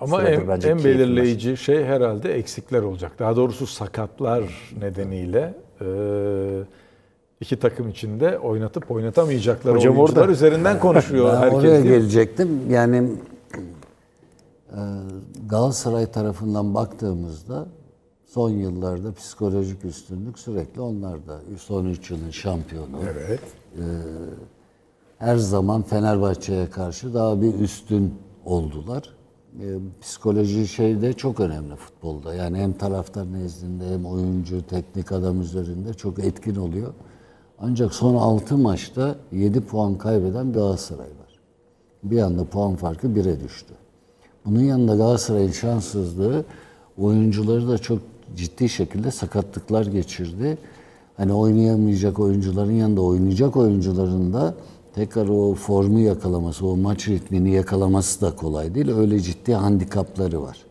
Ama en, bence en belirleyici şey herhalde eksikler olacak. Daha doğrusu sakatlar nedeniyle e, iki takım içinde oynatıp oynatamayacakları Hocam oyuncular orada- üzerinden konuşuyor Ben herkes. oraya değil gelecektim. Yani e, Galatasaray tarafından baktığımızda son yıllarda psikolojik üstünlük sürekli onlarda. Son 3 yılın şampiyonu. Evet. Her zaman Fenerbahçe'ye karşı daha bir üstün oldular. E, psikoloji şey de çok önemli futbolda. Yani hem taraftar nezdinde hem oyuncu, teknik adam üzerinde çok etkin oluyor. Ancak son 6 maçta 7 puan kaybeden Galatasaray var. Bir anda puan farkı 1'e düştü. Bunun yanında Galatasaray'ın şanssızlığı oyuncuları da çok ciddi şekilde sakatlıklar geçirdi. Hani oynayamayacak oyuncuların yanında oynayacak oyuncuların da tekrar o formu yakalaması, o maç ritmini yakalaması da kolay değil. Öyle ciddi handikapları var.